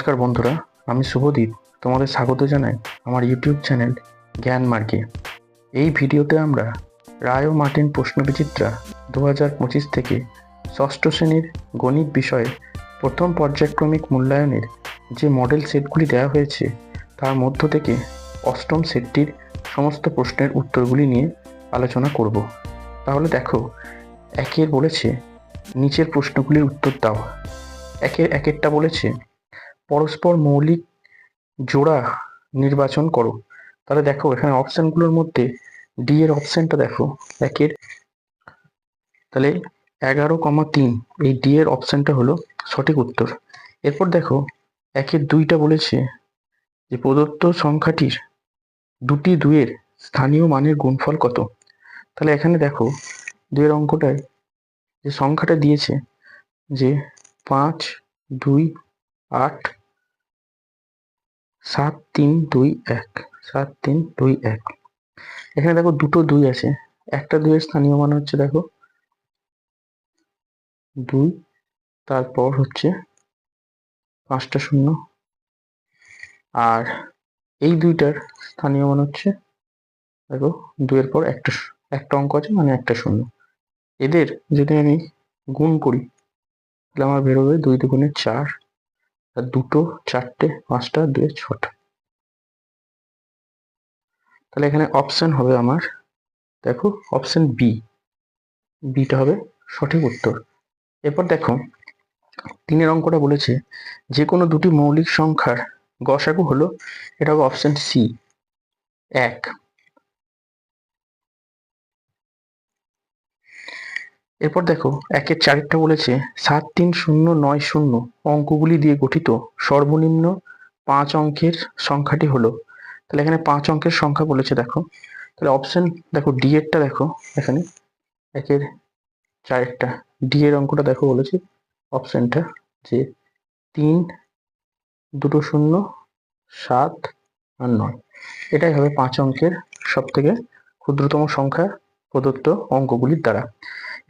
নমস্কার বন্ধুরা, আমি শুভদীপ তোমাদের স্বাগত জানাই আমার ইউটিউব চ্যানেল জ্ঞান মার্গে। এই ভিডিওতে আমরা রায় মার্টিন প্রশ্নবিচিত্রা দু হাজার পঁচিশ থেকে ষষ্ঠ শ্রেণির গণিত বিষয়ে প্রথম পর্যায়ক্রমিক মূল্যায়নের যে মডেল সেটগুলি দেওয়া হয়েছে, তার মধ্য থেকে অষ্টম সেটটির সমস্ত প্রশ্নের উত্তরগুলি নিয়ে আলোচনা করব। তাহলে দেখো, একের বলেছে, নিচের প্রশ্নগুলির উত্তর দাও। একের, একেরটা বলেছে পরস্পর মৌলিক জোড়া নির্বাচন করো। তাহলে দেখো, এখানে অপশনগুলোর মধ্যে ডি এর অপশনটা দেখো, একের তাহলে এগারো কমা তিন, এই ডি এর অপশনটা হলো সঠিক উত্তর। এরপর দেখো, একের দুইটা বলেছে যে প্রদত্ত সংখ্যাটির দুটি দুইয়ের স্থানীয় মানের গুণফল কত? তাহলে এখানে দেখো, দুইয়ের অঙ্কটায় যে সংখ্যাটা দিয়েছে যে পাঁচ, দুই, আট সাত তিন দুই এক। সাত তিন দুই এক। এখানে দেখো দুটো দুই আছে। একটা দুইয়ের স্থানীয় মান হচ্ছে দেখো দুই, তারপর হচ্ছে পাঁচটা শূন্য। আর এই দুইটার স্থানীয় মান হচ্ছে দেখো দুইয়ের পর একটা একটা অঙ্ক আছে মানে একটা শূন্য। এদের যদি আমি গুণ করি, তাহলে আমার বেরোবে দুই দুগুণে চার। দুটো, চারটে, পাঁচটা দুই ছটা। তাহলে এখানে অপশন হবে আমার, দেখো অপশন বি বিটা হবে সঠিক উত্তর। এরপর দেখো, তিনের অঙ্কটা বলেছে, যে কোনো দুটি মৌলিক সংখ্যার গসাগু হলো, এটা হবে অপশন সি এক। এরপর দেখো, একের চারেরটা বলেছে, সাত তিন শূন্য নয় শূন্য অঙ্কগুলি দিয়ে গঠিত সর্বনিম্ন পাঁচ অঙ্কের সংখ্যাটি হলো। তাহলে এখানে পাঁচ অঙ্কের সংখ্যা বলেছে দেখো। তাহলে অপশন দেখো ডি এরটা দেখো এখানে, একের চারেরটা। ডি এর অঙ্কটা দেখো বলেছে অপশনটা যে তিন, দুটো শূন্য, সাত আর নয়। এটাই হবে পাঁচ অঙ্কের সব থেকে ক্ষুদ্রতম সংখ্যা প্রদত্ত অঙ্কগুলির দ্বারা।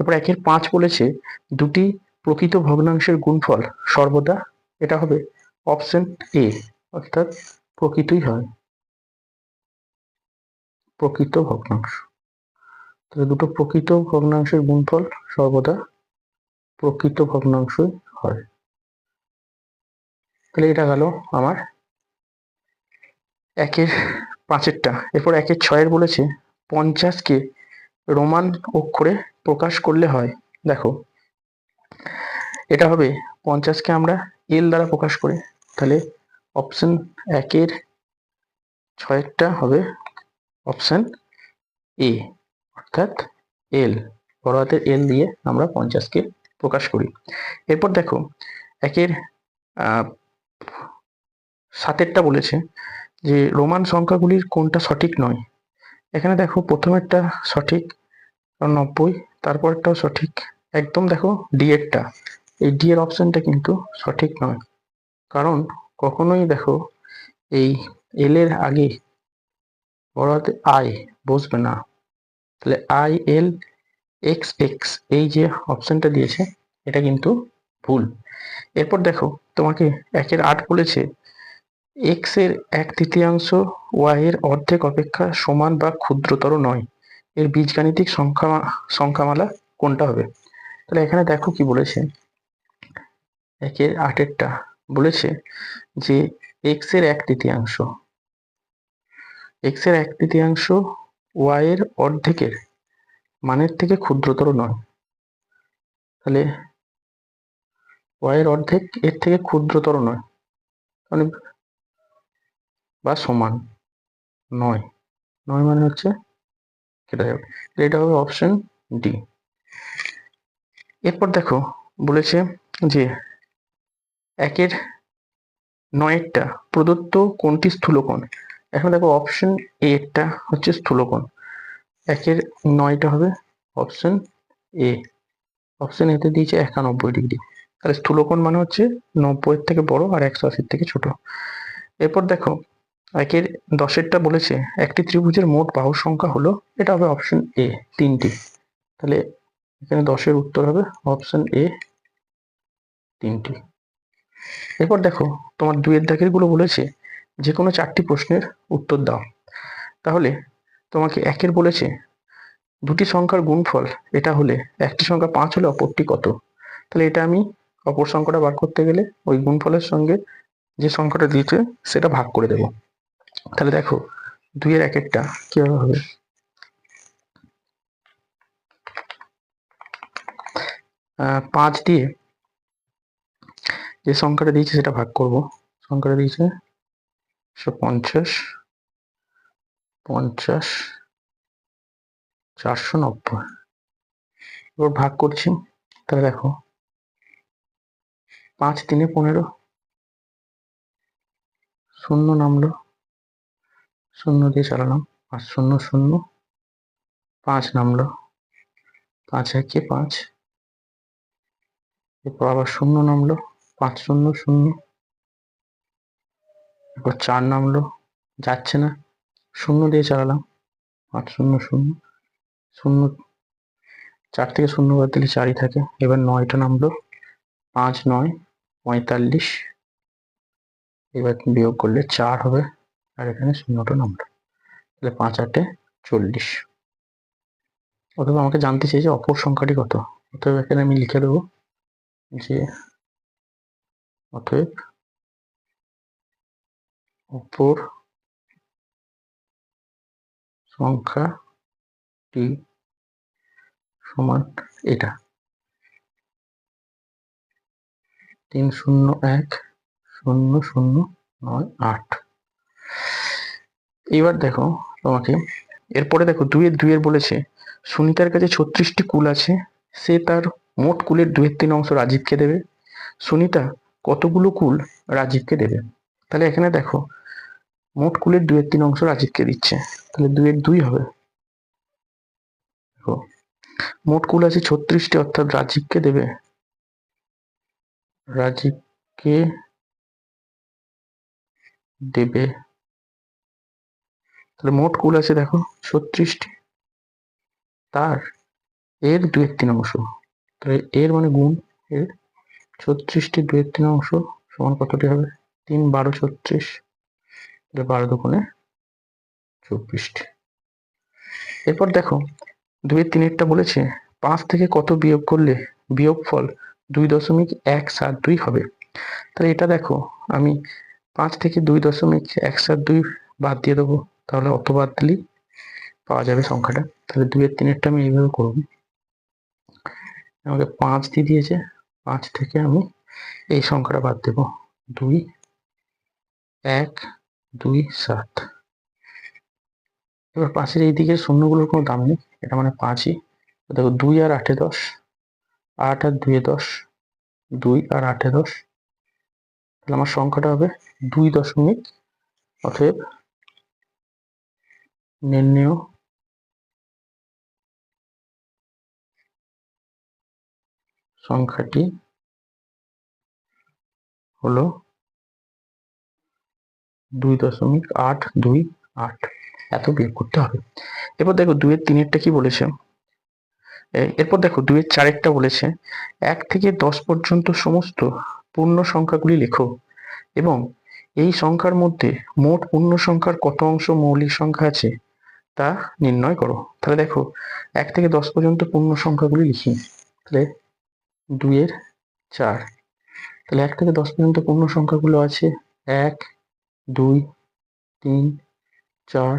এরপর একের পাঁচ বলেছে দুটি প্রকৃত ভগ্নাংশের গুণফল সর্বদা এটা হবে অপশন এ অর্থাৎ প্রকৃতই হয়। প্রকৃত ভগ্নাংশ। তাহলে দুটো প্রকৃত ভগ্নাংশের গুণফল সর্বদা প্রকৃত ভগ্নাংশই হয়। তাহলে এটা গেল আমার একের পাঁচেরটা। এরপর একের ছয়ের বলেছে পঞ্চাশকে রোমান অক্ষরে প্রকাশ করলে হয়। দেখো, এটা হবে পঞ্চাশকে আমরা এল দ্বারা প্রকাশ করি। তাহলে অপশন একের ছয়েরটা হবে অপশন এ অর্থাৎ এল বড় হাতের এল দিয়ে আমরা পঞ্চাশকে প্রকাশ করি। এরপর দেখো একের সাতেরটা বলেছে যে রোমান সংখ্যাগুলির কোনটা সঠিক নয়। এখানে দেখো প্রথমেরটা সঠিক নব্বই, তারপরটাও সঠিক। একদম দেখো ডি এরটা এই ডি এর অপশনটা কিন্তু সঠিক নয়। কারণ কখনোই দেখো এই এল এর আগে বড় হাতে আই বসবে না। তাহলে আই এল এক্স এক্স এই যে অপশনটা দিয়েছে, এটা কিন্তু ভুল। এরপর দেখো তোমাকে একের আট বলেছে এক্সের এক তৃতীয়াংশ ওয়াই এর অর্ধেক অপেক্ষা সমান বা ক্ষুদ্রতর নয়। এর বীজগাণিতিক সংখ্যা সংখ্যামালা কোনটা হবে? তাহলে এখানে দেখো কি বলেছে। একের আটেরটা বলেছে যে এক্সের এক তৃতীয়াংশ। এক্সের এক তৃতীয়াংশ ওয়াই এর অর্ধেকের মানের থেকে ক্ষুদ্রতর নয়। তাহলে ওয়াই এর অর্ধেক এর থেকে ক্ষুদ্রতর নয়। মানে বা সমান নয়। নয় মানে হচ্ছে কেটে যাবে এটা হবে অপশন ডি এরপর দেখো, বলেছে যে একের নয়েরটা প্রদত্ত কোনটি স্থূলকোণ? এখন দেখো অপশন এ এরটা হচ্ছে স্থূলকোণ। একের নয়টা হবে অপশন এ অপশন এতে দিয়েছে একানব্বই ডিগ্রি তাহলে স্থূলকোণ মানে হচ্ছে নব্বইয়ের থেকে বড় আর একশো আশির থেকে ছোট। এরপর দেখো একের দশেরটা বলেছে, একটি ত্রিভুজের মোট বাহুর সংখ্যা হলো, এটা হবে অপশন এ তিনটি। তাহলে এখানে দশের উত্তর হবে অপশন এ তিনটি। এরপর দেখো, তোমার দুয়ের দাগেরগুলো বলেছে যে কোনো চারটি প্রশ্নের উত্তর দাও। তাহলে তোমাকে একের বলেছে, দুটি সংখ্যার গুণফল, এটা হলে একটি সংখ্যা পাঁচ হলে অপরটি কত? তাহলে এটা আমি অপর সংখ্যাটা বার করতে গেলে ওই গুণফলের সঙ্গে যে সংখ্যাটা দিয়েছে, সেটা ভাগ করে দেব। তাহলে দেখো, দুইয়ের এক একটা কীভাবে হবে? পাঁচ দিয়ে যে সংখ্যাটা দিয়েছে সেটা ভাগ করব। সংখ্যাটা দিয়েছে একশো পঞ্চাশ পঞ্চাশ, চারশো নব্বই। এবার ভাগ করছি, তাহলে দেখো, পাঁচ তিনে পনেরো, শূন্য নামলো শূন্য দিয়ে চালালাম। পাঁচ শূন্য শূন্য। পাঁচ নামলো। পাঁচ একে পাঁচ। এরপর আবার শূন্য নামলো। পাঁচ শূন্য শূন্য। এরপর চার নামলো। যাচ্ছে না। শূন্য দিয়ে চালালাম। পাঁচ শূন্য শূন্য। শূন্য চার থেকে শূন্য বাদ দিলে চারই থাকে। এবার নয়টা নামলো। পাঁচ, নয়, পঁয়তাল্লিশ। এবার বিয়োগ করলে চার হবে। আর এখানে শূন্যটা নামলো তাহলে পাঁচ আটে চল্লিশ। অথবা আমাকে জানতে চাই যে অপর সংখ্যাটি কত? অতএব এখানে আমি লিখে দেবো যে অতএব অপর সংখ্যাটি সমান এটা। তিন শূন্য এক শূন্য শূন্য নয় আট। এবার দেখো তোমাকে, এরপরে দেখো দুইয়ের দুইয়ের বলেছে, সুনিতার কাছে ছত্রিশটি কুল আছে, সে তার মোট কুলের দুয়ের তিন অংশ রাজীবকে দেবে। সুনিতা, কতগুলো কুল রাজীবকে দেবে? তাহলে এখানে দেখো, মোট কুলের দুয়ের তিন অংশ রাজীবকে দিচ্ছে। তাহলে দুয়ের দুই হবে। দেখো, মোট কুল আছে ছত্রিশটি, অর্থাৎ রাজীবকে দেবে। রাজীবকে দেবে তাহলে মোট কুল আছে দেখো ছত্রিশটি। তার, এর দুয়ের তিন অংশ। তাহলে এর মানে গুণ, এর ছত্রিশটি দুয়ের তিন অংশ সমান কতটি হবে? তিন বারো ছত্রিশ, তাহলে বারো দুগুণে চব্বিশটি। এরপর দেখো, দুয়ের তিনেরটা বলেছে, পাঁচ থেকে কত বিয়োগ করলে বিয়োগ ফল দুই দশমিক এক সাত দুই হবে? তাহলে এটা দেখো, আমি পাঁচ থেকে দুই দশমিক এক সাত দুই বাদ দিয়ে দেবো। তাহলে অত বাদ দিলেই পাওয়া যাবে সংখ্যাটা। তাহলে দুইয়ের তিনেরটা আমি এইভাবে করব। আমাকে পাঁচ দিয়ে দিয়েছে। পাঁচ থেকে আমি এই সংখ্যাটা বাদ দেব। দুই, এক, দুই, সাত। এবার পাঁচের এই দিকের শূন্যগুলোর কোনো দাম নেই। এটা মানে পাঁচই। দেখো, দুই আর আটে দশ, আট আর দুয়ে দশ, দুই আর আটে দশ। তাহলে আমার সংখ্যাটা হবে দুই দশমিক, অতএব নির্ণেয় সংখ্যাটি হলো দুই দশমিক আট দুই আট। এত বিয়োগ করতে হবে। এরপর দেখো দুইয়ের তিনেরটা কি বলেছে? এরপর দেখো দুইয়ের চারেরটা বলেছে, এক থেকে দশ পর্যন্ত সমস্ত পূর্ণ সংখ্যাগুলি লেখো এবং এই সংখ্যার মধ্যে মোট পূর্ণ সংখ্যার কত অংশ মৌলিক সংখ্যা আছে? তা নির্ণয় করো। তাহলে দেখো, এক থেকে দশ পর্যন্ত পূর্ণ সংখ্যাগুলি লিখি। তাহলে দুইয়ের চার। তাহলে এক থেকে দশ পর্যন্ত পূর্ণ সংখ্যাগুলো আছে এক, দুই, তিন, চার,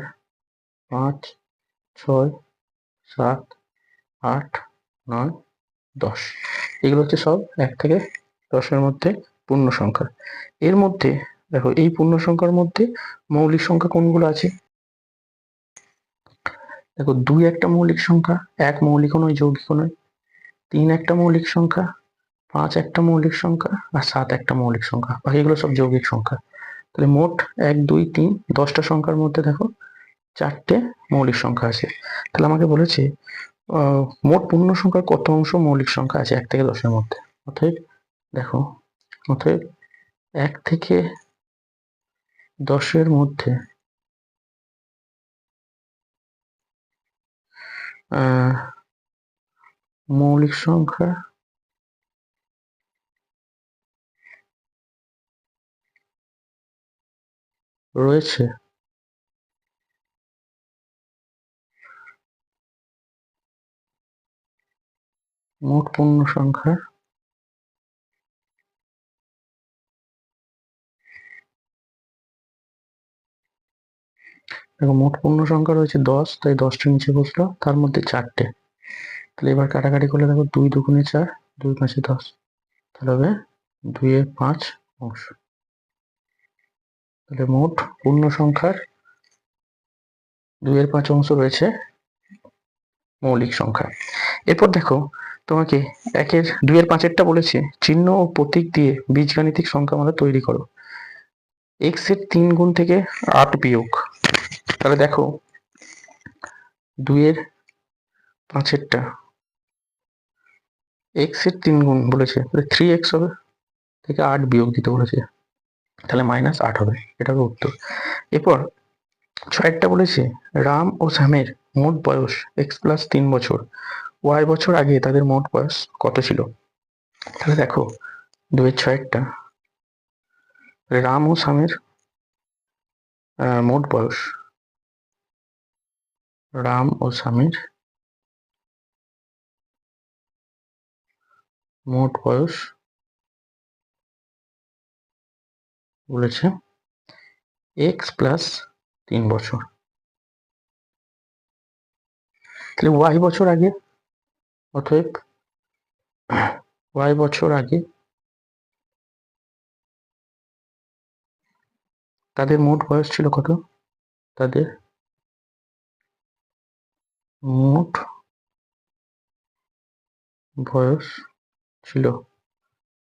পাঁচ, ছয়, সাত, আট, নয়, দশ। এগুলো হচ্ছে সব এক থেকে দশের মধ্যে পূর্ণ সংখ্যা। এর মধ্যে, দেখো, এই পূর্ণ সংখ্যার মধ্যে মৌলিক সংখ্যা কোনগুলো আছে? দেখো, দুই একটা মৌলিক সংখ্যা, এক মৌলিক নয় যৌগিক নয়। তিন একটা মৌলিক সংখ্যা, পাঁচ একটা মৌলিক সংখ্যা, আর সাত একটা মৌলিক সংখ্যা। বাকিগুলো সব যৌগিক সংখ্যা। তাহলে মোট এক, দুই, তিন, দশটা সংখ্যার মধ্যে দেখো, চারটে মৌলিক সংখ্যা আছে। তাহলে আমাকে বলেছে মোট পূর্ণ সংখ্যার কত অংশ মৌলিক সংখ্যা আছে? এক থেকে দশের মধ্যে। অতএব দেখো, অতএব এক থেকে দশের মধ্যে মৌলিক সংখ্যা রয়েছে। মোট পূর্ণ সংখ্যা দেখো, মোট পূর্ণ সংখ্যা রয়েছে দশ, তাই দশটা নিচে বসল, তার মধ্যে চারটে। তাহলে এবার কাটাকাটি করলে দেখো দুই দুগুণে চার, দুই পাঁচে দশ। তাহলে হবে দুইয়ের পাঁচ অংশ। তাহলে মোট পূর্ণ সংখ্যার দুইয়ের পাঁচ অংশ রয়েছে মৌলিক সংখ্যা। এরপর দেখো, তোমাকে একের, দুইয়ের পাঁচেরটা বলেছে, চিহ্ন ও প্রতীক দিয়ে বীজগাণিতিক সংখ্যা আমাদের তৈরি করো। এক্সের তিন গুণ থেকে আট বিয়োগ। তাহলে দেখো, দুইয়ের পাঁচেরটা। এক্সের তিন গুণ বলেছে থ্রি এক্স হবে, থেকে আট বিয়োগ দিতে বলেছে। তাহলে মাইনাস আট হবে এটা হবে উত্তর। এরপর ছয়েরটা বলেছে, রাম ও শ্যামের মোট বয়স এক্স প্লাস তিন বছর ওয়াই বছর আগে তাদের মোট বয়স কত ছিল? তাহলে দেখো দুয়ের ছয়েরটা, রাম ও শ্যামের মোট বয়স রাম ও স্বামীর মোট বয়স বলেছে এক্স প্লাস তিন বছর। তাহলে ওয়াই বছর আগে, অতএব ওয়াই বছর আগে তাদের মোট বয়স ছিল কত? তাদের মোট বয়স ছিল।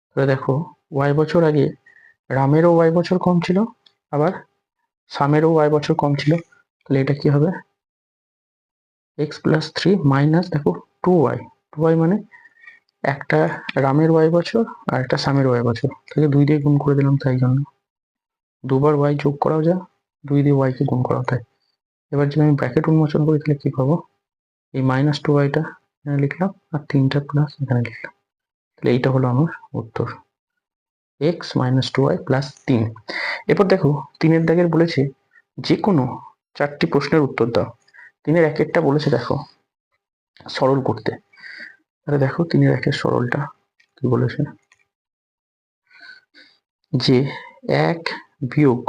তাহলে দেখো ওয়াই বছর আগে রামেরও ওয়াই বছর কম ছিল, আবার সামেরও ওয়াই বছর কম ছিল। তাহলে এটা কি হবে? এক্স প্লাস থ্রি মাইনাস দেখো টু ওয়াই টু ওয়াই মানে একটা রামের ওয়াই বছর আর একটা সামের ওয়াই বছর। তাহলে দুই দিয়ে গুণ করে দিলাম তাই জন্য। দুবার ওয়াই যোগ করাও যায়, দুই দিয়ে ওয়াইকে গুণ করাও তাই এবার যদি আমি ব্র্যাকেট উন্মোচন করি, তাহলে কি পাবো? এই মাইনাস টু ওয়াইটা এখানে লিখলাম আর তিনটা প্লাস এখানে লিখলাম। তাহলে এইটা হলো আমার উত্তর। X minus two y plus তিন। এরপর দেখো, তিনের দাগের বলেছে যে কোনো চারটি প্রশ্নের উত্তর দাও। তিনের এক একটা বলেছে দেখো, সরল করতে। তাহলে দেখো তিনের একের সরলটা কি বলেছে? যে এক বিয়োগ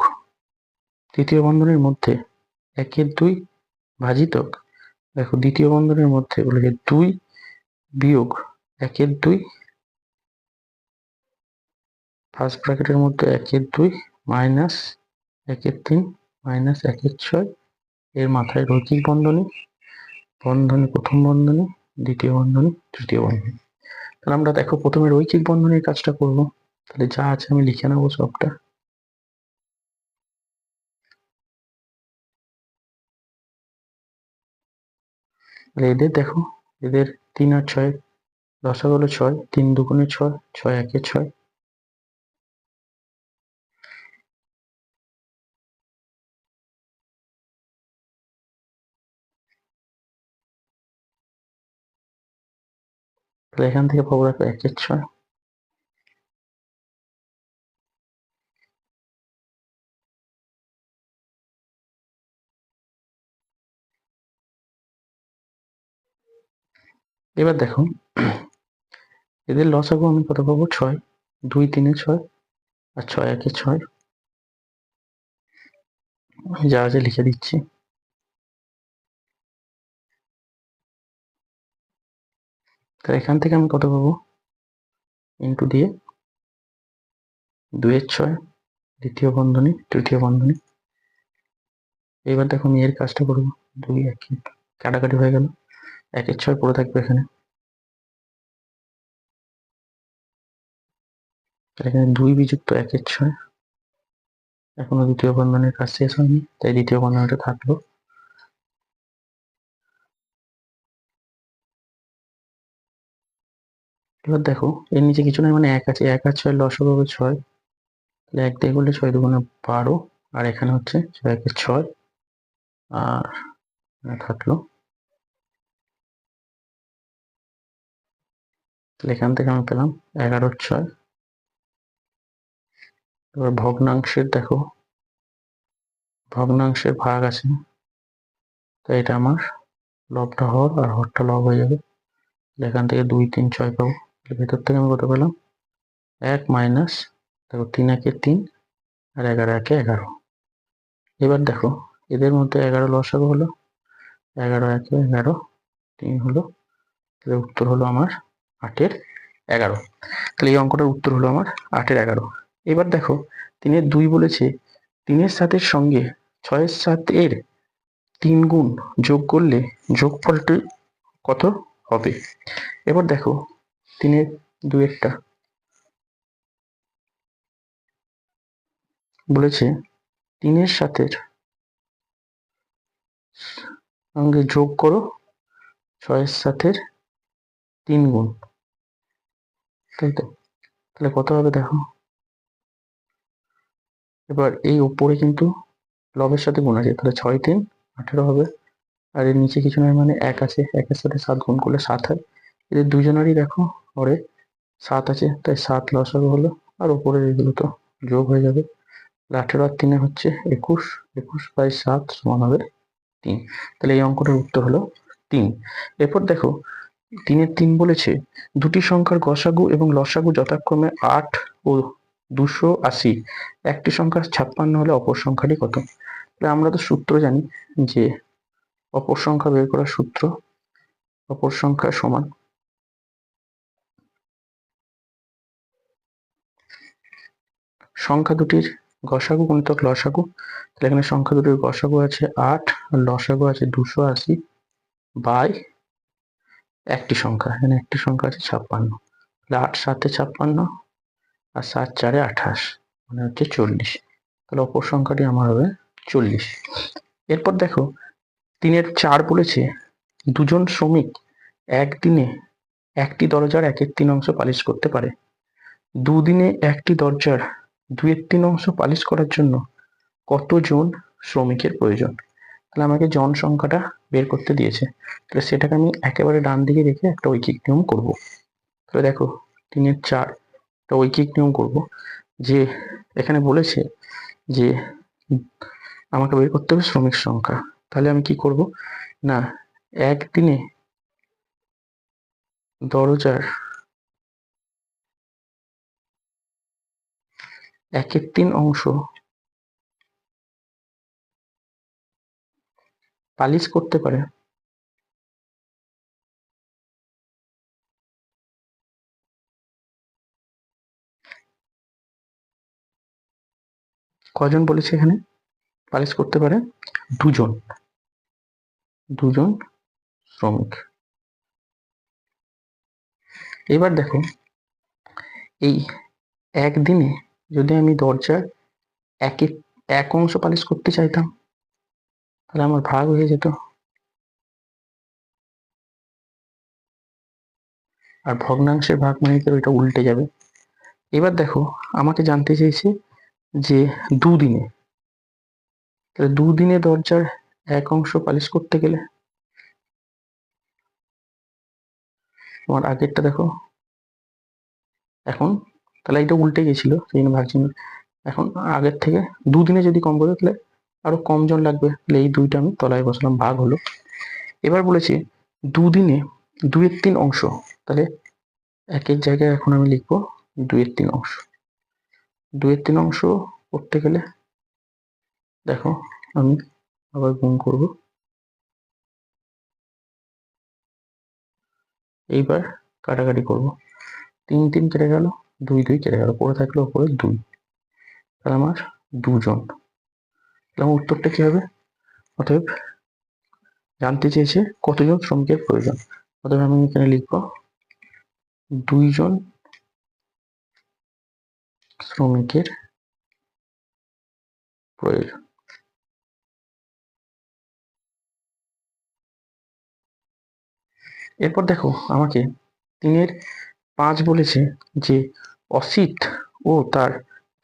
তৃতীয় বন্ধনের মধ্যে একের দুই ভাজিতক দেখো দ্বিতীয় বন্ধনের মধ্যে বলেছে দুই বিয়োগ একের দুই ফার্স্ট ব্র্যাকেটের মধ্যে একের দুই মাইনাস একের তিন মাইনাস একের ছয়, এর মাথায় রৈখিক বন্ধনী বন্ধনী প্রথম বন্ধনী, দ্বিতীয় বন্ধনী, তৃতীয় বন্ধনী। তাহলে আমরা দেখো প্রথমে রৈখিক বন্ধনীর কাজটা করব। তাহলে যা আছে আমি লিখে নেব সবটা। এদের দেখো, এদের তিন আর ছয়, দশা হলো ছয়, তিন দুগুণে ছয় ছয় একে ছয়। এখান থেকে পাবো দেখো একের ছয়। এবার দেখো, এদের লসাগু আমি কত পাবো? ছয়। দুই, তিনে ছয় আর ছয়, একে ছয়। যা আছে লিখে দিচ্ছি। তাহলে এখান থেকে আমি কত পাবো? ইন্টু দিয়ে দুইয়ের ছয়, দ্বিতীয় বন্ধনী, তৃতীয় বন্ধনী। এবার দেখো আমি এর কাজটা করব। দুই, এক। কাটাকাটি হয়ে গেল। একের ছয় পড়ে থাকবে এখানে। এখানে দুই বিযুক্ত একের ছয় এখনও দ্বিতীয় বন্ধনের কাজ শেষ হয়নি, তাই দ্বিতীয় বন্ধনটা থাকল। এবার দেখো, এর নিচে কিছু নাই মানে এক আছে, এক আর ছয় লসক হবে ছয়। তাহলে এক দিয়ে করলে ছয় দুগুণে বারো, আর এখানে হচ্ছে ছয় একে ছয়। আর থাকল এখান থেকে আমি পেলাম এগারো ছয়। এবার ভগ্নাংশের দেখো, ভগ্নাংশের ভাগ আছে। তো এটা আমার লবটা হর আর হরটা লব হয়ে যাবে। এখান থেকে দুই, তিন, ছয় পাবো। ভেতর থেকে আমি কত পেলাম? এক মাইনাস, দেখো তিন একে তিন আর এগারো একে এগারো। এবার দেখো, এদের মধ্যে এগারো লস লসাগু হলো, এগারো একে এগারো, তিন হলো, তাহলে উত্তর হলো আমার আটের এগারো। তাহলে এই অঙ্কটার উত্তর হলো আমার আটের এগারো। এবার দেখো, তিনের দুই বলেছে, তিনের সাতের সঙ্গে ছয়ের সাত এর তিন গুণ যোগ করলে যোগফলটি কত হবে? এবার দেখো, তিনের একটা বলেছে, তিনের সাথে সঙ্গে যোগ করো, ছয়ের সাথের তিন গুণ। তাই তো তাহলে কত হবে দেখো? এবার এই উপরে কিন্তু লবের সাথে গুণ আছে, তাহলে ছয় তিন, আঠেরো হবে। আর এর নিচে কিছু নয় মানে এক আছে, একের সাথে সাত গুণ করলে সাত হয়। এদের দুজনেরই দেখো, পরে সাত আছে, তাই সাত লসাগু হলো। আর উপরে এগুলো তো যোগ হয়ে যাবে। আঠেরো আর তিনে হচ্ছে একুশ একুশ বাই সাত সমান হবে তিন। তাহলে এই অঙ্কটার উত্তর হলো তিন। এরপর দেখো তিনের তিন বলেছে, দুটি সংখ্যার গসাগু এবং লসাগু যথাক্রমে আট ও দুশো আশি। একটি সংখ্যা ছাপ্পান্ন হলে অপর সংখ্যাটি কত? তাহলে আমরা তো সূত্র জানি যে অপর সংখ্যা বের করার সূত্র অপর সংখ্যা সমান। সংখ্যা দুটির গসাগু, গুণিতক লসাগু। তাহলে এখানে সংখ্যা দুটির গসাগু আছে আট, আর লসাগু আছে দুশো আশি বাই একটি সংখ্যা, এখানে একটি সংখ্যা আছে ছাপ্পান্ন। তাহলে আট, সাতে ছাপ্পান্ন আর সাত, চারে আঠাশ মানে হচ্ছে চল্লিশ। তাহলে অপর সংখ্যাটি আমার হবে চল্লিশ। এরপর দেখো, তিনের চার বলেছে, দুজন শ্রমিক একদিনে একটি দরজার একের তিন অংশ পালিশ করতে পারে। দুদিনে একটি দরজার দুয়ের তিন অংশ পালিশ করার জন্য কতজন শ্রমিকের প্রয়োজন? তাহলে আমাকে জন সংখ্যাটা বের করতে দিয়েছে। তাহলে সেটাকে আমি একেবারে ডান দিকে রেখে একটা ঐকিক নিয়ম করব। তাহলে দেখো, তিনের চার, একটা ঐকিক নিয়ম করব যে এখানে বলেছে যে আমাকে বের করতে হবে শ্রমিক সংখ্যা। তাহলে আমি কি করব? না একদিনে দরজার একের তিন অংশ পালিশ করতে পারে। কজন বলেছে এখানে? পালিশ করতে পারে দুজন। দুজন শ্রমিক। এবার দেখো, এই একদিনে যদি আমি দরজার এক এক অংশ পালিশ করতে চাইতাম তাহলে আমার ভাগ হয়ে যেত। আর ভগ্নাংশের ভাগ মানে কি? ওইটা উল্টে যাবে। এবার দেখো, আমাকে জানতে চেয়েছে যে দুদিনে, তাহলে দুদিনে দরজার এক অংশ পালিশ করতে গেলে, তোমার আগেরটা দেখো। এখন, তাহলে এটা উল্টে গেছিল, সেই জন্য ভাগছি। এখন আগের থেকে দুদিনে যদি কম করে, তাহলে আরও কম জন লাগবে। তাহলে এই দুইটা আমি তলায় বসলাম, ভাগ হলো। এবার বলেছি দুদিনে দুইয়ের তিন অংশ। তাহলে একের জায়গায় এখন আমি লিখব দুইয়ের তিন অংশ। দুইয়ের তিন অংশ করতে গেলে দেখো আমি আবার গুণ করব। এইবার কাটাকাটি করব। তিন তিন কেটে গেল, দুই দুই কেটে গেল, পড়ে থাকল ওপরে দুই। তাহলে আমার দুজন। তাহলে উত্তরটা কি হবে? অতএব জানতে চেয়েছে কতজন শ্রমিকের প্রয়োজন। অতএব আমি এখানে লিখব, দুইজন শ্রমিকের প্রয়োজন। এরপর দেখো, আমাকে তিনের পাঁচ বলেছে যে অসিত ও তার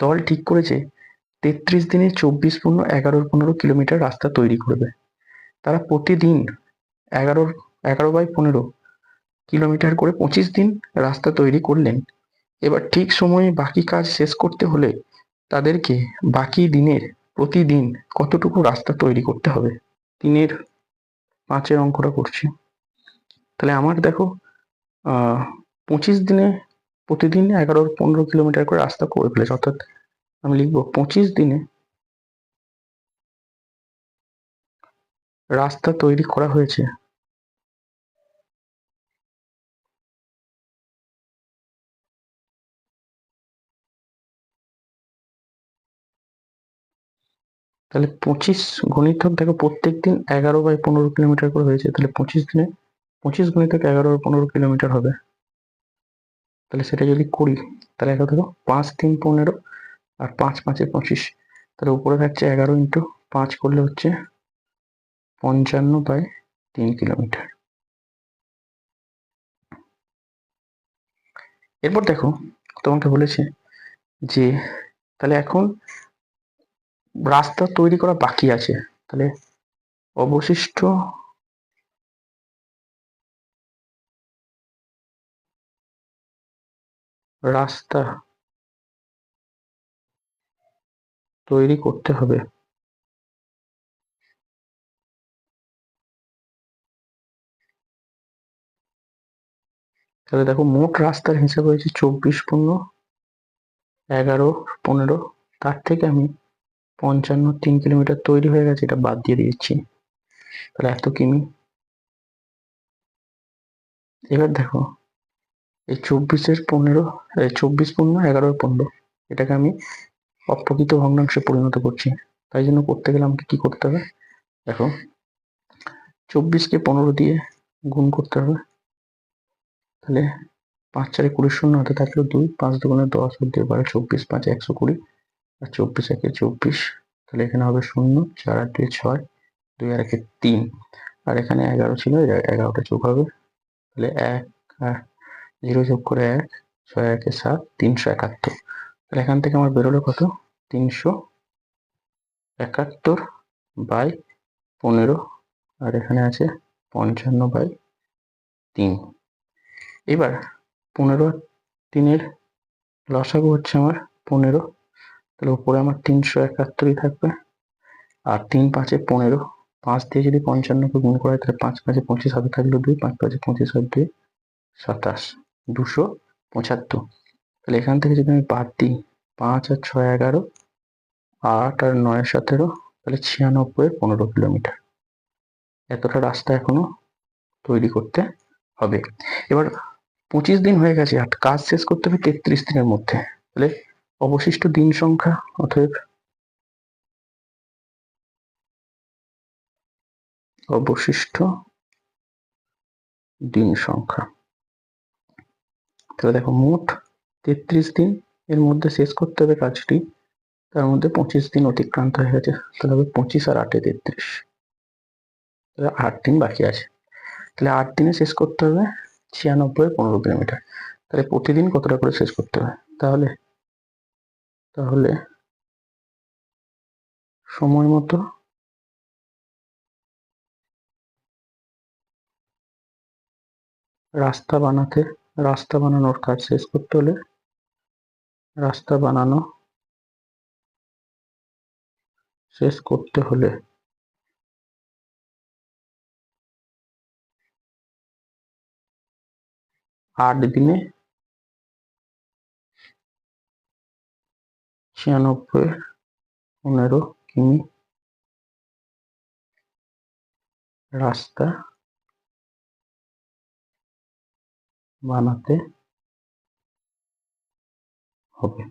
দল ঠিক করেছে তেত্রিশ দিনে চব্বিশ পূর্ণ এগারোর পনেরো কিলোমিটার রাস্তা তৈরি করবে। তারা প্রতিদিন এগারোর, এগারো বাই পনেরো কিলোমিটার করে পঁচিশ দিন রাস্তা তৈরি করলেন। এবার ঠিক সময়ে বাকি কাজ শেষ করতে হলে তাদেরকে বাকি দিনের প্রতিদিন কতটুকু রাস্তা তৈরি করতে হবে তিনের পাঁচের অঙ্কটা করছি। তাহলে আমার দেখো পঁচিশ দিনে প্রতিদিন এগারো পনেরো কিলোমিটার করে রাস্তা করে ফেলেছে, অর্থাৎ আমি লিখব পঁচিশ দিনে রাস্তা তৈরি করা হয়েছে। তাহলে পঁচিশ গণিতক দেখো প্রত্যেক দিন এগারো বাই পনেরো কিলোমিটার করে হয়েছে। তাহলে পঁচিশ দিনে, পঁচিশ গণিতক এগারো বাই পনেরো কিলোমিটার হবে। তাহলে সেটা যদি করি, তাহলে এগারো দেখো পাঁচ তিন পনেরো আর পাঁচ পাঁচে পঁচিশ। তাহলে উপরে থাকছে এগারো ইন্টু পাঁচ করলে হচ্ছে পঞ্চান্ন বাই তিন কিলোমিটার। এরপর দেখো, তোমাকে বলেছে যে, তাহলে এখন রাস্তা তৈরি করা বাকি আছে। তাহলে অবশিষ্ট রাস্তা তৈরি করতে হবে। তাহলে দেখো মোট রাস্তার হিসাব হয়েছে চব্বিশ পনেরো, এগারো পনেরো। তার থেকে আমি পঞ্চান্ন তিন কিলোমিটার তৈরি হয়ে গেছে, এটা বাদ দিয়ে দিয়েছি। তাহলে এত কিমি এবার দেখো, এই চব্বিশের পনেরো চব্বিশ পনেরো এগারোর পনেরো, এটাকে আমি অপ্রকৃত ভগ্নাংশে পরিণত করছি। তাই জন্য করতে গেলে আমাকে কি করতে হবে? দেখো, চব্বিশকে পনেরো দিয়ে গুণ করতে হবে। তাহলে পাঁচ চারে কুড়ি শূন্য হাতে থাকল দুই, পাঁচ দুগুণে দশ হতে পারে চব্বিশ, পাঁচ একশো কুড়ি, আর চব্বিশ একে চব্বিশ, তাহলে এখানে হবে শূন্য, চার আর দুই ছয়, দুই আর একে তিন। আর এখানে এগারো ছিল এগারোটা যোগ হবে। তাহলে এক জিরো যোগ করে এক, ছয় একে সাত, তিনশো একাত্তর। তাহলে এখান থেকে আমার বেরোলো কত? তিনশো একাত্তর বাই পনেরো। আর এখানে আছে পঞ্চান্ন বাই তিন। এবার পনেরো তিনের লসাগু হচ্ছে আমার পনেরো। তাহলে উপরে আমার তিনশো একাত্তরই থাকবে। আর তিন পাঁচে পনেরো। পাঁচ দিয়ে যদি পঞ্চান্নকে গুণ করা হয়, তাহলে পাঁচ পাঁচে পঁচিশ হাতে থাকল দুই, পাঁচ পাঁচে পঁচিশ আর দুই, সাতাশ। দুশো পঁচাত্তর। তাহলে এখান থেকে যদি আমি বাদ দিই, পাঁচ আর ছয় এগারো, আট আর নয় সতেরো, তাহলে ছিয়ানব্বই পনেরো কিলোমিটার। এতটা রাস্তা এখনও তৈরি করতে হবে। এবার পঁচিশ দিন হয়ে গেছে, আর কাজ শেষ করতে হবে তেত্রিশ দিনের মধ্যে। তাহলে অবশিষ্ট দিন সংখ্যা অতএব অবশিষ্ট দিন সংখ্যা। তাহলে দেখো মোট তেত্রিশ দিন এর মধ্যে শেষ করতে হবে কাজটি। তার মধ্যে পঁচিশ দিন অতিক্রান্ত হয়ে গেছে। তাহলে হবে পঁচিশ আর আটে তেত্রিশ। তাহলে আট দিন বাকি আছে। তাহলে আট দিনে শেষ করতে হবে ছিয়ানব্বই পনেরো কিলোমিটার। তাহলে প্রতিদিন কতটা করে শেষ করতে হবে? তাহলে তাহলে সময় মতো রাস্তা বানাতে, রাস্তা বানানোর কাজ শেষ করতে হলে রাস্তা বানানো। শেষ করতে হলে আট দিনে ছিয়ানব্বই পনেরো কিমি রাস্তা বানাতে হবে।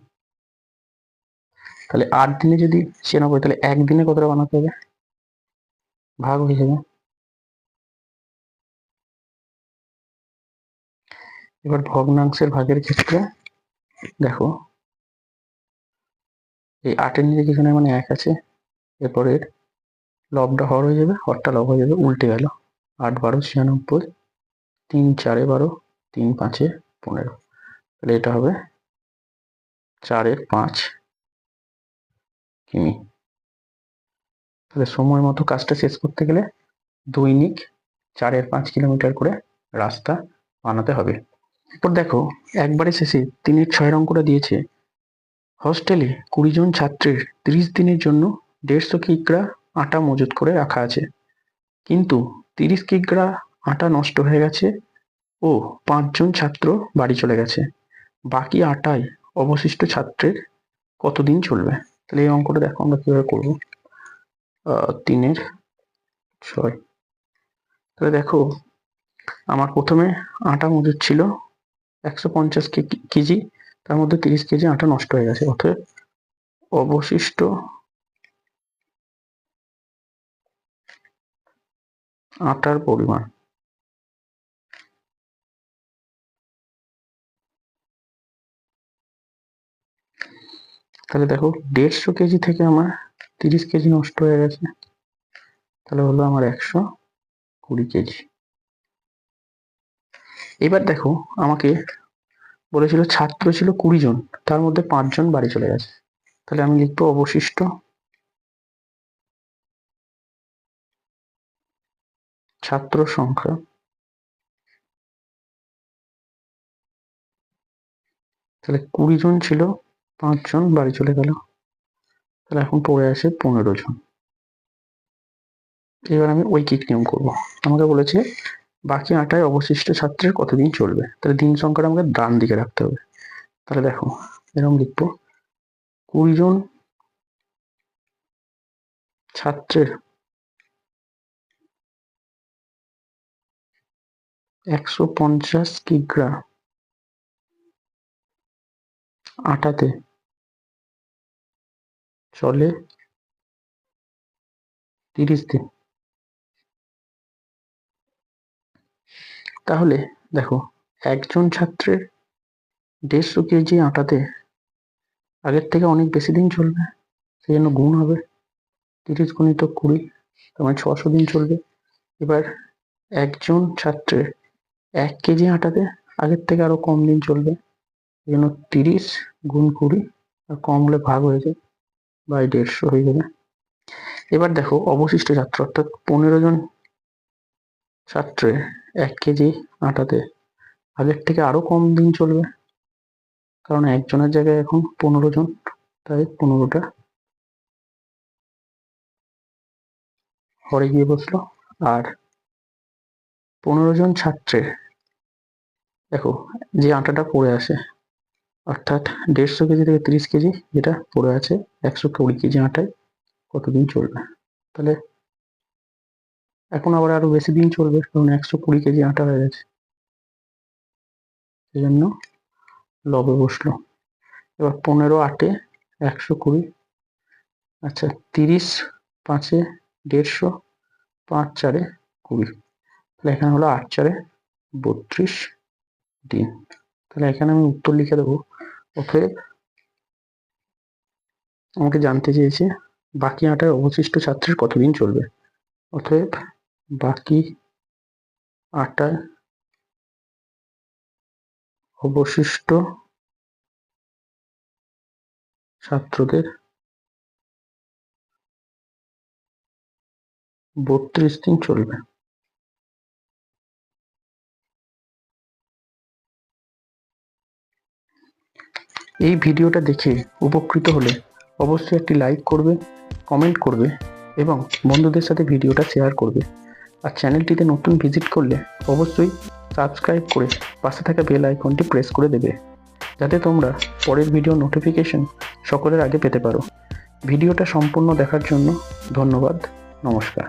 তাহলে আট দিনে যদি ছিয়ানব্বই তাহলে একদিনে কতটা বানাতে হবে? ভাগ হয়ে যাবে। এবার ভগ্নাংশের ভাগের ক্ষেত্রে দেখো, এই আটের নিচে কিছু না মানে এক আছে? এরপর এর লবটা হর হয়ে যাবে, হরটা লব হয়ে যাবে, উল্টে গেল। আট, বারো, ছিয়ানব্বই, তিন, চারে বারো, তিন, পাঁচে পনেরো। তাহলে এটা হবে চারের পাঁচ। কিমি তাহলে সময় মতো কাজটা শেষ করতে গেলে দৈনিক চারের পাঁচ কিলোমিটার করে রাস্তা বানাতে হবে। এরপর দেখো একবারে শেষে তিনের ছয় অঙ্কটা দিয়েছে। হস্টেলে কুড়ি জন ছাত্রের ত্রিশ দিনের জন্য দেড়শো কিগ্রা আটা মজুত করে রাখা আছে। কিন্তু তিরিশ কিগ্রা আটা নষ্ট হয়ে গেছে ও পাঁচজন ছাত্র বাড়ি চলে গেছে। বাকি আটায় অবশিষ্ট ছাত্রের কতদিন চলবে? তাহলে এই অঙ্কটা দেখো আমরা কীভাবে করব। তিনের ছয়। তাহলে দেখো, আমার প্রথমে আটা মজুদ ছিল একশো পঞ্চাশ কেজি, তার মধ্যে তিরিশ কেজি আটা নষ্ট হয়ে গেছে। অতএব অবশিষ্ট আটার পরিমাণ তাহলে দেখো দেড়শো কেজি থেকে আমার তিরিশ কেজি নষ্ট হয়ে গেছে। তাহলে হলো আমার একশো কুড়ি কেজি। এবার দেখো আমাকে বলেছিল ছাত্র ছিল কুড়ি জন, তার মধ্যে পাঁচজন বাড়ি চলে গেছে। তাহলে আমি লিখব অবশিষ্ট। ছাত্র সংখ্যা তাহলে কুড়ি জন ছিল পাঁচজন বাড়ি চলে গেল। তাহলে এখন পড়ে আসে পনেরো জন। এবার আমি ওই ঐকিক নিয়ম করব। আমাকে বলেছে, বাকি আটায় অবশিষ্ট ছাত্রের কতদিন চলবে? তাহলে দিন সংখ্যাটা আমাকে ডান দিকে রাখতে হবে। তাহলে দেখো, এরকম লিখব। কুড়ি জন ছাত্রের একশো পঞ্চাশ কিগ্রা আটাতে চলে তিরিশ দিন। তাহলে দেখো, একজন ছাত্রের দেড়শো কেজি আটাতে আগের থেকে অনেক বেশি দিন চলবে, সেই জন্য গুণ হবে। তিরিশ গুণিত কুড়ি, তার মানে ছশো দিন চলবে। এবার একজন ছাত্রের এক কেজি আটাতে আগের থেকে আরও কম দিন চলবে এই জন্য তিরিশ গুণ কুড়ি, আর কম হলে ভাগ হয়ে যায়। বাই দেড়শো হয়ে যাবে এবার দেখো, অবশিষ্ট ছাত্র, অর্থাৎ পনেরো জন ছাত্রের এক কেজি আটাতে। আগের থেকে আরও কম দিন চলবে, কারণ একজনের জায়গায় এখন পনেরো জন, তাই পনেরোটা। হরে গিয়ে বসল, আর পনেরো জন ছাত্রের দেখো, যে আটাটা পড়ে আছে অর্থাৎ দেড়শো কেজি থেকে তিরিশ কেজি যেটা পড়ে আছে, একশো কুড়ি কেজি আটায় কতদিন চলবে? তাহলে এখন আবার আরও বেশি দিন চলবে, কারণ একশো কুড়ি কেজি আটা হয়ে গেছে। সেই জন্য লবে বসল। এবার পনেরো আটে একশো কুড়ি আচ্ছা তিরিশ পাঁচে দেড়শো, পাঁচ চারে কুড়ি। তাহলে এখানে হলো আট চারে বত্রিশ দিন। তাহলে এখানে আমি উত্তর লিখে দেবো। অতএব আমাকে জানতে চেয়েছে, বাকি আটায় অবশিষ্ট ছাত্রের কতদিন চলবে? অতএব বাকি আটায় অবশিষ্ট ছাত্রদের বত্রিশ দিন চলবে। এই ভিডিওটা দেখে উপকৃত হলে অবশ্যই একটি লাইক করবে কমেন্ট করবে এবং বন্ধুদের সাথে ভিডিওটা শেয়ার করবে। আর চ্যানেলটিতে নতুন ভিজিট করলে অবশ্যই সাবস্ক্রাইব করে পাশে থাকা বেল আইকনটি প্রেস করে দেবে, যাতে তোমরা পরের ভিডিও নোটিফিকেশন সকলের আগে পেতে পারো। ভিডিওটা সম্পূর্ণ দেখার জন্য ধন্যবাদ, নমস্কার।